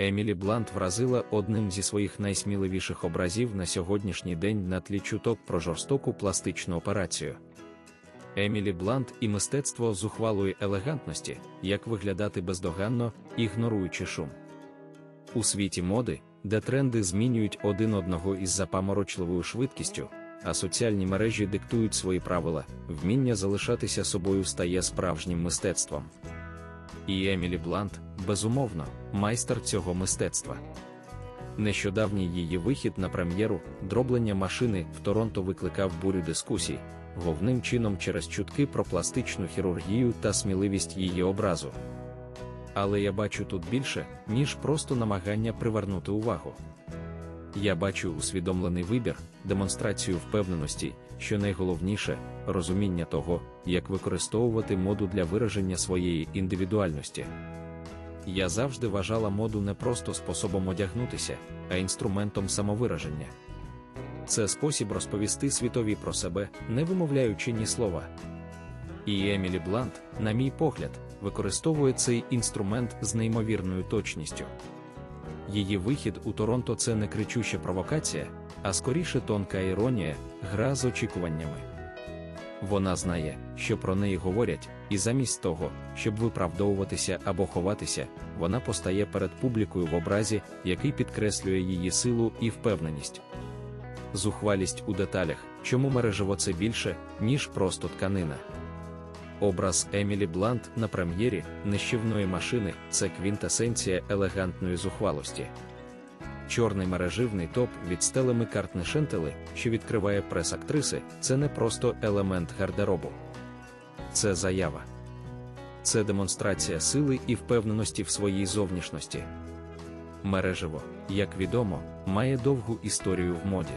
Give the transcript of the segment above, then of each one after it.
Емілі Блант вразила одним зі своїх найсміливіших образів на сьогоднішній день на тлі чуток про жорстоку пластичну операцію. Емілі Блант і мистецтво зухвалої елегантності, як виглядати бездоганно, ігноруючи шум. У світі моди, де тренди змінюють один одного із запаморочливою швидкістю, а соціальні мережі диктують свої правила, вміння залишатися собою стає справжнім мистецтвом. І Емілі Блант, безумовно, майстер цього мистецтва. Нещодавній її вихід на прем'єру дроблення машини в Торонто викликав бурю дискусій, головним чином через чутки про пластичну хірургію та сміливість її образу. Але я бачу тут більше, ніж просто намагання привернути увагу. Я бачу усвідомлений вибір, демонстрацію впевненості, що найголовніше розуміння того, як використовувати моду для вираження своєї індивідуальності. Я завжди вважала моду не просто способом одягнутися, а інструментом самовираження. Це спосіб розповісти світові про себе, не вимовляючи ні слова. І Емілі Блант, на мій погляд, використовує цей інструмент з неймовірною точністю. Її вихід у Торонто це не кричуща провокація, а скоріше тонка іронія, гра з очікуваннями. Вона знає, що про неї говорять, і замість того, щоб виправдовуватися або ховатися, вона постає перед публікою в образі, який підкреслює її силу і впевненість. Зухвалість у деталях, чому мережево це більше, ніж просто тканина. Образ Емілі Блант на прем'єрі нищівної машини це квінтесенція елегантної зухвалості. Чорний мереживний топ від стели Маккартни Шентели, що відкриває прес актриси, це не просто елемент гардеробу. Це заява. Це демонстрація сили і впевненості в своїй зовнішності. Мережево, як відомо, має довгу історію в моді.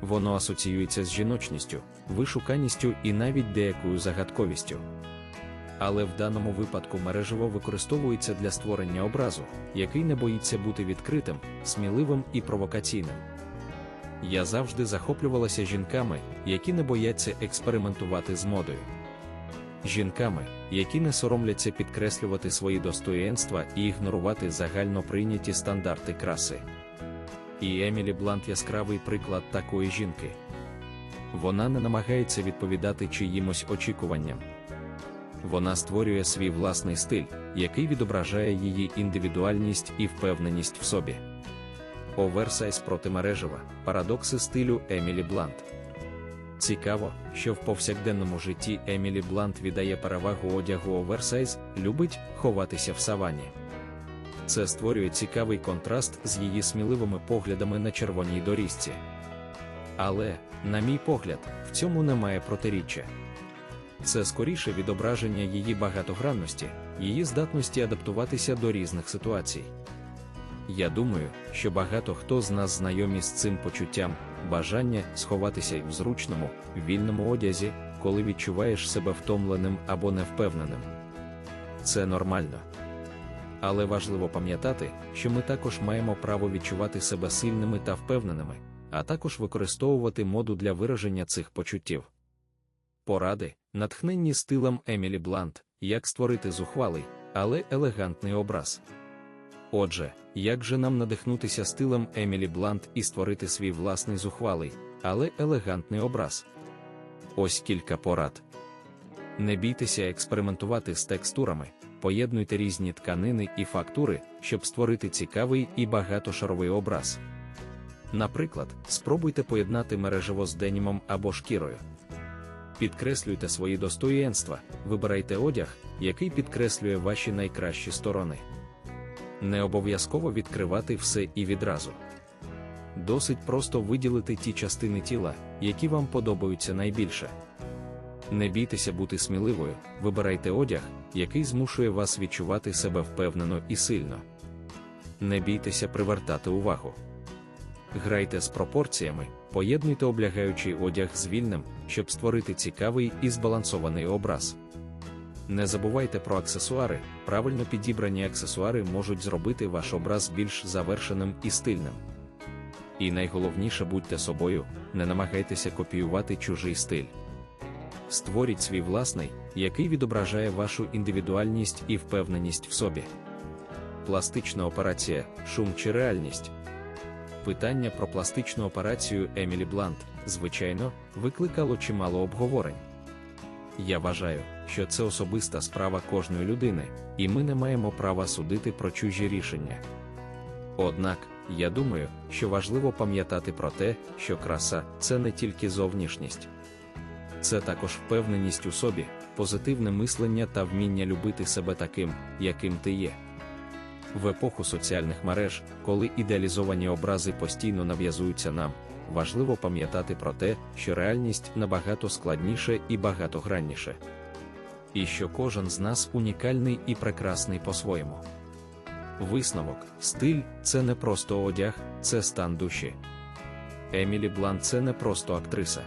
Воно асоціюється з жіночністю, вишуканістю і навіть деякою загадковістю. Але в даному випадку мережево використовується для створення образу, який не боїться бути відкритим, сміливим і провокаційним. Я завжди захоплювалася жінками, які не бояться експериментувати з модою. Жінками, які не соромляться підкреслювати свої достоєнства і ігнорувати загально прийняті стандарти краси. І Емілі Блант яскравий приклад такої жінки. Вона не намагається відповідати чиїмось очікуванням. Вона створює свій власний стиль, який відображає її індивідуальність і впевненість в собі. Оверсайз проти мережева парадокси стилю Емілі Блант. Цікаво, що в повсякденному житті Емілі Блант віддає перевагу одягу оверсайз, любить ховатися в савані. Це створює цікавий контраст з її сміливими поглядами на червоній доріжці. Але, на мій погляд, в цьому немає протиріччя. Це скоріше відображення її багатогранності, її здатності адаптуватися до різних ситуацій. Я думаю, що багато хто з нас знайомі з цим почуттям, бажання сховатися в зручному, вільному одязі, коли відчуваєш себе втомленим або невпевненим. Це нормально. Але важливо пам'ятати, що ми також маємо право відчувати себе сильними та впевненими, а також використовувати моду для вираження цих почуттів. Поради, натхненні стилем Емілі Блант, як створити зухвалий, але елегантний образ. Отже, як же нам надихнутися стилем Емілі Блант і створити свій власний зухвалий, але елегантний образ? Ось кілька порад. Не бійтеся експериментувати з текстурами, поєднуйте різні тканини і фактури, щоб створити цікавий і багатошаровий образ. Наприклад, спробуйте поєднати мережево з денімом або шкірою. Підкреслюйте свої достоєнства, вибирайте одяг, який підкреслює ваші найкращі сторони. Не обов'язково відкривати все і відразу. Досить просто виділити ті частини тіла, які вам подобаються найбільше. Не бійтеся бути сміливою, вибирайте одяг, який змушує вас відчувати себе впевнено і сильно. Не бійтеся привертати увагу. Грайте з пропорціями, поєднуйте облягаючий одяг з вільним, щоб створити цікавий і збалансований образ. Не забувайте про аксесуари, правильно підібрані аксесуари можуть зробити ваш образ більш завершеним і стильним. І найголовніше будьте собою, не намагайтеся копіювати чужий стиль. Створіть свій власний, який відображає вашу індивідуальність і впевненість в собі. пластична операція, шум чи реальність. Питання про пластичну операцію Емілі Блант, звичайно, викликало чимало обговорень. Я вважаю, що це особиста справа кожної людини, і ми не маємо права судити про чужі рішення. Однак, я думаю, що важливо пам'ятати про те, що краса це не тільки зовнішність, це також впевненість у собі, позитивне мислення та вміння любити себе таким, яким ти є. В епоху соціальних мереж, коли ідеалізовані образи постійно нав'язуються нам, важливо пам'ятати про те, що реальність набагато складніше і багатогранніше. І що кожен з нас унікальний і прекрасний по-своєму. Висновок, стиль це не просто одяг, це стан душі. Емілі Блант це не просто актриса.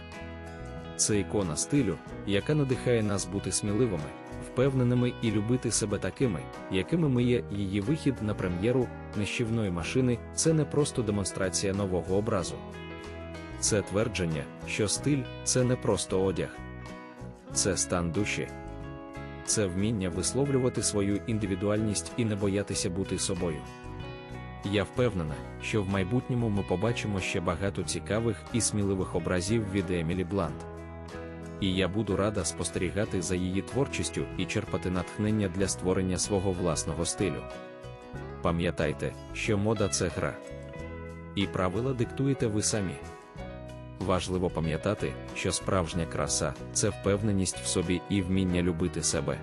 Це ікона стилю, яка надихає нас бути сміливими, впевненими і любити себе такими, якими ми є. Її вихід на прем'єру нищівної машини це не просто демонстрація нового образу. Це твердження, що стиль це не просто одяг, це стан душі, це вміння висловлювати свою індивідуальність і не боятися бути собою. Я впевнена, що в майбутньому ми побачимо ще багато цікавих і сміливих образів від Емілі Блант. І я буду рада спостерігати за її творчістю і черпати натхнення для створення свого власного стилю. Пам'ятайте, що мода це гра. І правила диктуєте ви самі. Важливо пам'ятати, що справжня краса це впевненість в собі і вміння любити себе.